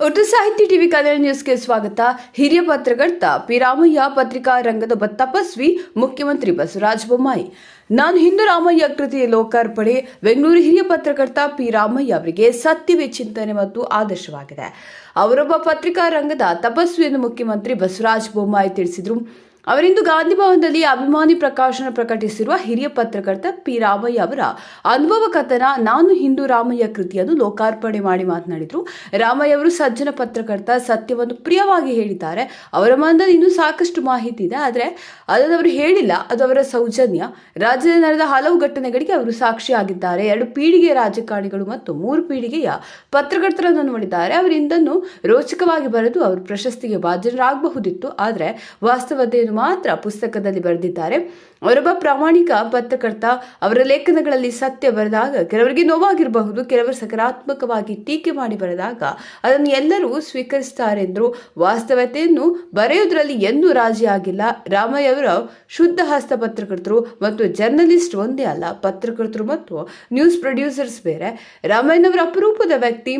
ಒಟ್ಟು ಸಾಹಿತ್ಯ ಟಿವಿ ಕನ್ನಡ ನ್ಯೂಸ್ಗೆ ಸ್ವಾಗತ. ಹಿರಿಯ ಪತ್ರಕರ್ತ ಪಿ ರಾಮಯ್ಯ ಪತ್ರಿಕಾ ರಂಗದ ತಪಸ್ವಿ ಮುಖ್ಯಮಂತ್ರಿ ಬಸವರಾಜ ಬೊಮ್ಮಾಯಿ. ನಾನು ಹಿಂದೂ ರಾಮಯ್ಯ ಕೃತಿಯ ಲೋಕಾರ್ಪಣೆ. ಬೆಂಗಳೂರು ಹಿರಿಯ ಪತ್ರಕರ್ತ ಪಿ ರಾಮಯ್ಯ ಅವರಿಗೆ ಸತ್ಯವೇ ಚಿಂತನೆ ಮತ್ತು ಆದರ್ಶವಾಗಿದೆ. ಅವರೊಬ್ಬ ಪತ್ರಿಕಾ ರಂಗದ ತಪಸ್ವಿ ಎಂದು ಮುಖ್ಯಮಂತ್ರಿ ಬಸವರಾಜ ಬೊಮ್ಮಾಯಿ ತಿಳಿಸಿದರು. ಅವರಿಂದು ಗಾಂಧಿ ಭವನದಲ್ಲಿ ಅಭಿಮಾನಿ ಪ್ರಕಾಶನ ಪ್ರಕಟಿಸಿರುವ ಹಿರಿಯ ಪತ್ರಕರ್ತ ಪಿ ರಾಮಯ್ಯ ಅವರ ಅನುಭವ ಕಥನ ನಾನು ಹಿಂದೂ ರಾಮಯ್ಯ ಕೃತಿಯನ್ನು ಲೋಕಾರ್ಪಣೆ ಮಾಡಿ ಮಾತನಾಡಿದರು. ರಾಮಯ್ಯ ಅವರು ಸಜ್ಜನ ಪತ್ರಕರ್ತ ಸತ್ಯವನ್ನು ಪ್ರಿಯವಾಗಿ ಹೇಳಿದ್ದಾರೆ. ಅವರ ಮನದಲ್ಲಿ ಇನ್ನೂ ಸಾಕಷ್ಟು ಮಾಹಿತಿ ಇದೆ. ಆದರೆ ಅದನ್ನು ಅವರು ಹೇಳಿಲ್ಲ. ಅದು ಅವರ ಸೌಜನ್ಯ. ರಾಜ್ಯದಲ್ಲಿ ನಡೆದ ಹಲವು ಘಟನೆಗಳಿಗೆ ಅವರು ಸಾಕ್ಷಿಯಾಗಿದ್ದಾರೆ. ಎರಡು ಪೀಳಿಗೆಯ ರಾಜಕಾರಣಿಗಳು ಮತ್ತು ಮೂರು ಪೀಳಿಗೆಯ ಪತ್ರಕರ್ತರನ್ನು ನೋಡಿದ್ದಾರೆ. ಅವರಿಂದನ್ನು ರೋಚಕವಾಗಿ ಬರೆದು ಅವರು ಪ್ರಶಸ್ತಿಗೆ ಭಾಜನರಾಗಬಹುದಿತ್ತು. ಆದರೆ ವಾಸ್ತವತೆಯನ್ನು ಮಾತ್ರ ಪುಸ್ತಕದಲ್ಲಿ ಬರೆದಿದ್ದಾರೆ. ಅವರೊಬ್ಬ ಪ್ರಾಮಾಣಿಕ ಪತ್ರಕರ್ತ, ಅವರ ಲೇಖನಗಳಲ್ಲಿ ಸತ್ಯ ಬರೆದಾಗ ಕೆಲವರಿಗೆ ನೋವಾಗಿರಬಹುದು, ಕೆಲವರು ಸಕಾರಾತ್ಮಕವಾಗಿ ಟೀಕೆ ಮಾಡಿ ಬರೆದಾಗ ಅದನ್ನು ಎಲ್ಲರೂ ಸ್ವೀಕರಿಸುತ್ತಾರೆ ಎಂದರು. ವಾಸ್ತವತೆಯನ್ನು ಬರೆಯುವುದರಲ್ಲಿ ಎಂದೂ ರಾಜಿ ಆಗಿಲ್ಲ. ರಾಮಯ್ಯ ಅವರು ಶುದ್ಧ ಹಸ್ತ ಪತ್ರಕರ್ತರು ಮತ್ತು ಜರ್ನಲಿಸ್ಟ್ ಒಂದೇ ಅಲ್ಲ, ಪತ್ರಕರ್ತರು ಮತ್ತು ನ್ಯೂಸ್ ಪ್ರೊಡ್ಯೂಸರ್ಸ್ ಬೇರೆ. ರಾಮಯ್ಯನವರ ಅಪರೂಪದ ವ್ಯಕ್ತಿ.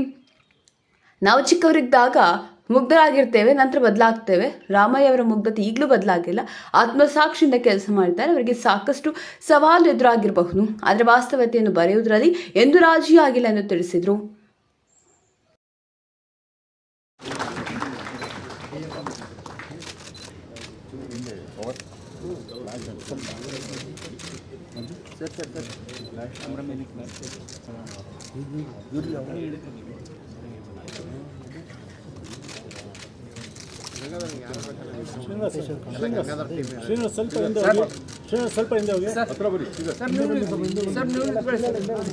ನಾವು ಚಿಕ್ಕವರಿದ್ದಾಗ ಮುಗ್ಧರಾಗಿರ್ತೇವೆ, ನಂತರ ಬದಲಾಗ್ತೇವೆ. ರಾಮಯ್ಯ ಅವರ ಮುಗ್ಧತೆ ಈಗಲೂ ಬದಲಾಗಿಲ್ಲ. ಆತ್ಮಸಾಕ್ಷಿಯಿಂದ ಕೆಲಸ ಮಾಡ್ತಾರೆ. ಅವರಿಗೆ ಸಾಕಷ್ಟು ಸವಾಲು ಎದುರಾಗಿರಬಹುದು. ಆದರೆ ವಾಸ್ತವತೆಯನ್ನು ಬರೆಯುವುದರಲ್ಲಿ ಎಂದೂ ರಾಜಿಯೂ ಆಗಿಲ್ಲ ಎಂದು ತಿಳಿಸಿದರು. ಸ್ವಲ್ಪ ಹಿಂದೆ ಹೋಗಿ ಶ್ರೀನಿವಾಸ್ ಸ್ವಲ್ಪ ಹಿಂದೆ ಹೋಗಿ ಹತ್ರ ಬರಿ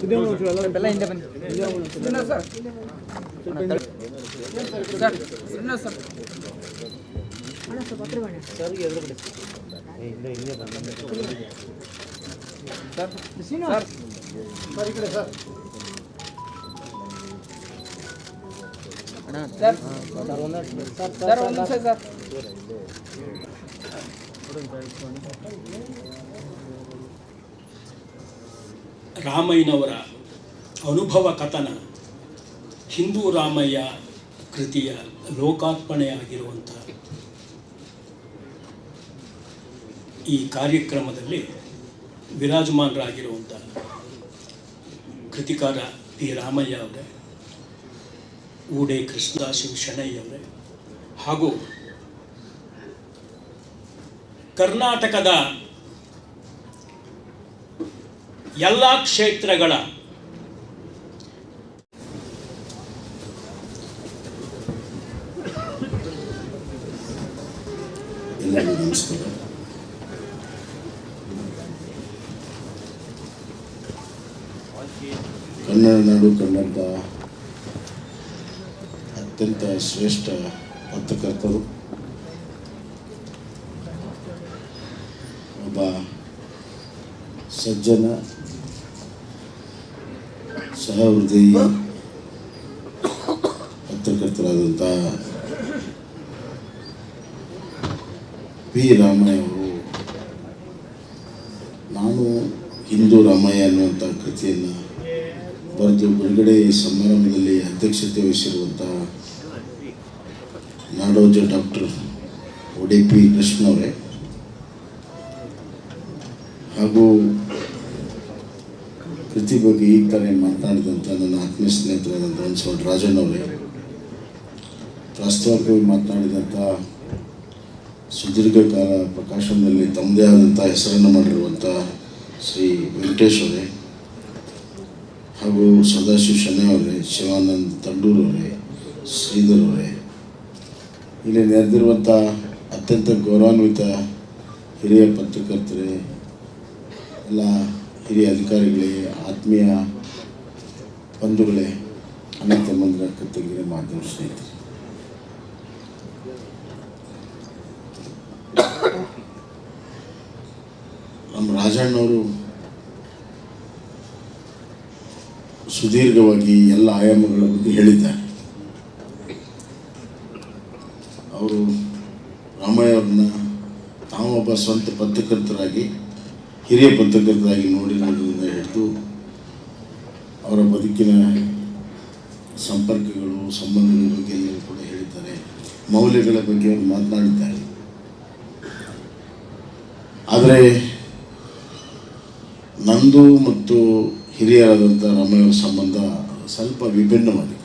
ಇದೇ ಒಂದು ನಿಮಿಷ ಎಲ್ಲ ಎಲ್ಲ ಹಿಂದೆ ಬನ್ನಿ ಸರ್ ಸರ್ ಸುಮ್ಮನೆ ಸರ್ ಸರ್ ಸರ್ ಸರ್ ರಾಮಯ್ಯನವರ ಅನುಭವ ಕಥನ ಹಿಂದೂ ರಾಮಯ್ಯ ಕೃತಿಯ ಲೋಕಾರ್ಪಣೆಯಾಗಿರುವಂಥ ಈ ಕಾರ್ಯಕ್ರಮದಲ್ಲಿ ವಿರಾಜಮಾನರಾಗಿರುವಂಥ ಕೃತಿಕಾರ ಪಿ ರಾಮಯ್ಯ ಅವರೇ. ಊಡೆ ಕೃಷ್ಣದಾಸ್ ಶೆಣೈ ಅವರೇ ಹಾಗೂ ಕರ್ನಾಟಕದ ಎಲ್ಲ ಕ್ಷೇತ್ರಗಳ ಕನ್ನಡ ನಾಡು ಕನ್ನಡದ ಅತ್ಯಂತ ಶ್ರೇಷ್ಠ ಪತ್ರಕರ್ತರು. ಒಬ್ಬ ಸಜ್ಜನ, ಸಹೃದಯಿ ಪತ್ರಕರ್ತರಾದಂಥ ಪಿ ರಾಮಯ್ಯ ಅವರು ನಾನು ಹಿಂದೂ ರಾಮಯ್ಯ ಅನ್ನುವಂಥ ಕೃತಿಯನ್ನು ಬರೆದು ಬಿಡುಗಡೆ ಸಮಾರಂಭದಲ್ಲಿ ಅಧ್ಯಕ್ಷತೆ ವಹಿಸಿರುವಂಥ ನಾಡೋಜ ಡಾಕ್ಟರ್ ಒಡಿ ಪಿ ಕೃಷ್ಣವರೇ. ಹಾಗೂ ಕೃತಿ ಬಗ್ಗೆ ಈ ಕಡೆ ಮಾತನಾಡಿದಂಥ ನನ್ನ ಆತ್ಮೀಯ ಸ್ನೇಹಿತರಾದಂಥ ಅನ್ಸೋಡ್ ರಾಜಣ್ಣವರೇ ಪ್ರಾಸ್ತಾವಿಕವಾಗಿ ಮಾತನಾಡಿದಂಥ ಸುದೀರ್ಘ ಕಾಲ ಪ್ರಕಾಶನದಲ್ಲಿ ತಮ್ಮದೇ ಆದಂಥ ಹೆಸರನ್ನು ಮಾಡಿರುವಂಥ ಶ್ರೀ ವೆಂಕಟೇಶ್ ಅವರೇ ಹಾಗೂ ಸದಾಶಿವ ಶನಿ ಅವರೇ, ಶಿವಾನಂದ್ ತಂಡೂರವರೇ ಶ್ರೀಧರ್ ಅವರೇ. ಇಲ್ಲಿ ನೆರೆದಿರುವಂಥ ಅತ್ಯಂತ ಗೌರವಾನ್ವಿತ ಹಿರಿಯ ಪತ್ರಕರ್ತರೆ, ಎಲ್ಲ ಹಿರಿಯ ಅಧಿಕಾರಿಗಳೇ, ಆತ್ಮೀಯ ಬಂಧುಗಳೇ ಅನಂತ ಮಂದಿರ ಕತ್ತಗಿರಿ ಮಾಧ್ಯಮ ಸ್ನೇಹಿತರೆ. ನಮ್ಮ ರಾಜಣ್ಣವರು ಸುದೀರ್ಘವಾಗಿ ಎಲ್ಲ ಆಯಾಮಗಳ ಬಗ್ಗೆ ಹೇಳಿದ್ದಾರೆ ಅವರು ರಾಮಯ್ಯ ಅವ್ರನ್ನ ಸ್ವಂತ ಪತ್ರಕರ್ತರಾಗಿ ಹಿರಿಯ ಪತ್ರಕರ್ತರಾಗಿ ನೋಡಿರೋದ್ರಿಂದ ಹಿಡಿದು ಅವರ ಬದುಕಿನ ಸಂಪರ್ಕಗಳು, ಸಂಬಂಧಗಳ ಬಗ್ಗೆ ಎಲ್ಲರೂ ಕೂಡ ಹೇಳಿದ್ದಾರೆ. ಮೌಲ್ಯಗಳ ಬಗ್ಗೆ ಅವರು ಮಾತನಾಡಿದ್ದಾರೆ. ಆದರೆ ನಂದು ಮತ್ತು ಹಿರಿಯರಾದಂಥ ರಾಮಯ್ಯವರ ಸಂಬಂಧ ಸ್ವಲ್ಪ ವಿಭಿನ್ನವಾಗಿದೆ.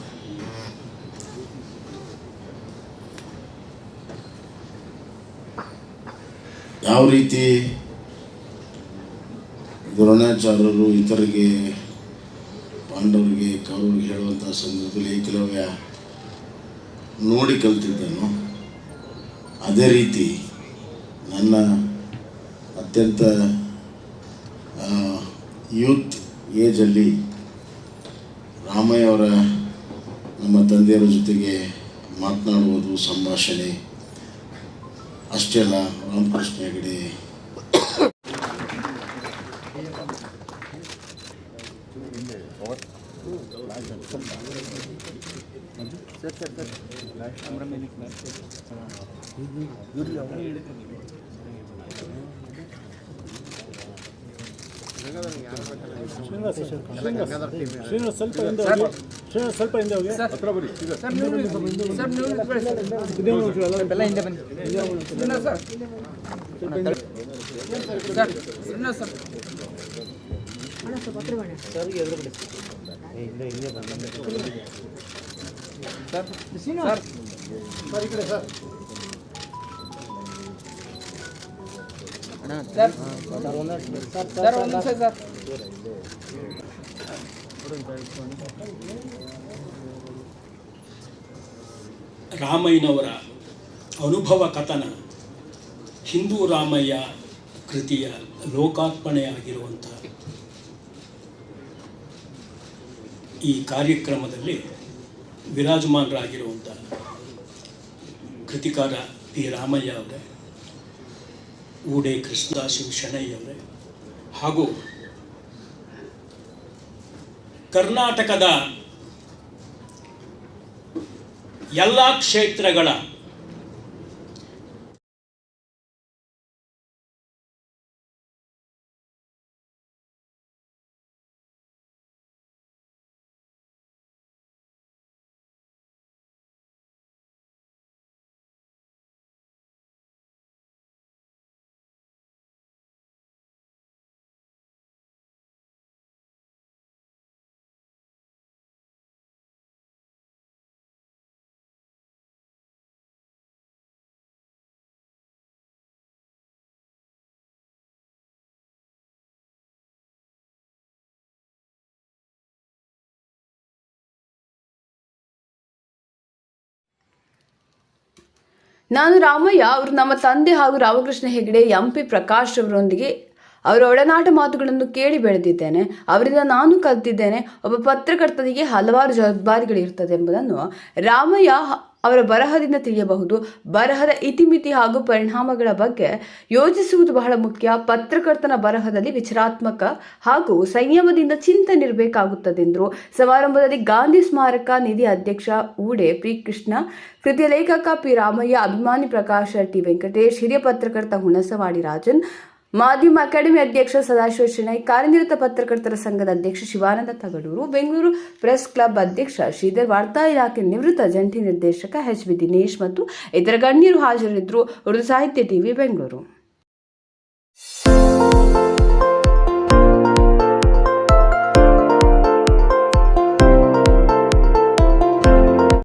ಯಾವ ರೀತಿ ದ್ರೋಣಾಚಾರ್ಯರು ಇತರಿಗೆ ಪಾಂಡವರಿಗೆ, ಕೌರವರಿಗೆ ಹೇಳುವಂಥ ಸಂದರ್ಭದಲ್ಲಿ ಏಕಲವ್ಯ ನೋಡಿ ಕಲ್ತಿದ್ದನು, ಅದೇ ರೀತಿ ನನ್ನ ಅತ್ಯಂತ ಯೂತ್ ಏಜಲ್ಲಿ ರಾಮಯ್ಯ ಅವರ ನಮ್ಮ ತಂದೆಯವರ ಜೊತೆಗೆ ಮಾತನಾಡುವುದು, ಸಂಭಾಷಣೆ ಅಷ್ಟೇ ಅಲ್ಲ ರಾಮಕೃಷ್ಣ ಹೆಗಡೆ ಶ್ರೀನಿವಾಸ್ ಶ್ರೀನಿವಾಸ್ ಸ್ವಲ್ಪ ಹಿಂದೆ ಹೋಗಿ. ಶ್ರೀನಿವಾಸ್ ಸ್ವಲ್ಪ ಹಿಂದೆ ಹೋಗಿ ಹತ್ರ ಬನ್ನಿ ಸರ್ ನೀವು ನಿಂತ್ಕೊಳ್ಳಿ. ಸರ್ ನೀವು ನಿಂತ್ಕೊಳ್ಳಿ ಸರ್. ಇದೇ ಒಂದು ಎಲ್ಲ ಬೆಲ್ಲ ಹಿಂದೆ ಬನ್ನಿ. Srinivas sir. Sir Srinivas sir. Sir sir. Sir sir ಒಂದು ನಿಮಿಷ ಸರ್. ರಾಮಯ್ಯನವರ ಅನುಭವ ಕಥನ ಹಿಂದೂ ರಾಮಯ್ಯ ಕೃತಿಯ ಲೋಕಾರ್ಪಣೆಯಾಗಿರುವಂಥ ಈ ಕಾರ್ಯಕ್ರಮದಲ್ಲಿ ವಿರಾಜಮಾನರಾಗಿರುವಂಥ ಕೃತಿಕಾರ ಪಿ ರಾಮಯ್ಯ ಅವರೇ ಊಡೆ ಕೃಷ್ಣದಾಸಿಂಗ್ ಶೆಣೈ ಹಾಗೂ ಕರ್ನಾಟಕದ ಎಲ್ಲ ಕ್ಷೇತ್ರಗಳ ನಾನು ರಾಮಯ್ಯ ಅವರು ನಮ್ಮ ತಂದೆ ಹಾಗೂ ರಾಮಕೃಷ್ಣ ಹೆಗಡೆ ಎಂ ಪಿ ಪ್ರಕಾಶ್ ಅವರೊಂದಿಗೆ ಅವರ ಒಡನಾಟ ಮಾತುಗಳನ್ನು ಕೇಳಿ ಬೆಳೆದಿದ್ದೇನೆ. ಅವರಿಂದ ನಾನು ಕಲಿತಿದ್ದೇನೆ. ಒಬ್ಬ ಪತ್ರಕರ್ತನಿಗೆ ಹಲವಾರು ಜವಾಬ್ದಾರಿಗಳಿರ್ತದೆ ಎಂಬುದನ್ನು ರಾಮಯ್ಯ ಅವರ ಬರಹದಿಂದ ತಿಳಿಯಬಹುದು. ಬರಹದ ಇತಿಮಿತಿ ಹಾಗೂ ಪರಿಣಾಮಗಳ ಬಗ್ಗೆ ಯೋಚಿಸುವುದು ಬಹಳ ಮುಖ್ಯ. ಪತ್ರಕರ್ತನ ಬರಹದಲ್ಲಿ ವಿಚಾರಾತ್ಮಕ ಹಾಗೂ ಸಂಯಮದಿಂದ ಚಿಂತನೆ ಇರಬೇಕಾಗುತ್ತದೆ ಎಂದರು ಸಮಾರಂಭದಲ್ಲಿ ಗಾಂಧಿ ಸ್ಮಾರಕ ನಿಧಿ ಅಧ್ಯಕ್ಷ ಊಡೆ ಪಿ ಕೃಷ್ಣ, ಕೃತಿಯ ಲೇಖಕ ಪಿ ರಾಮಯ್ಯ, ಅಭಿಮಾನಿ ಪ್ರಕಾಶ ಟಿ ವೆಂಕಟೇಶ್, ಹಿರಿಯ ಪತ್ರಕರ್ತ ಹುಣಸವಾಡಿ ರಾಜನ್ ಮಾಧ್ಯಮ ಅಕಾಡೆಮಿ ಅಧ್ಯಕ್ಷ ಸದಾಶಿವ ಶೆಣೈ, ಕಾರ್ಯನಿರತ ಪತ್ರಕರ್ತರ ಸಂಘದ ಅಧ್ಯಕ್ಷ ಶಿವಾನಂದ ತಗಡೂರು, ಬೆಂಗಳೂರು ಪ್ರೆಸ್ ಕ್ಲಬ್ ಅಧ್ಯಕ್ಷ ಶ್ರೀಧರ್ ವಾರ್ತಾ ಇಲಾಖೆ ನಿವೃತ್ತ ಜಂಟಿ ನಿರ್ದೇಶಕ ಎಚ್ ಬಿ ದಿನೇಶ್ ಮತ್ತು ಇತರ ಗಣ್ಯರು ಹಾಜರಿದ್ದರು. ಉರ್ದು ಸಾಹಿತ್ಯ ಟಿವಿ ಬೆಂಗಳೂರು.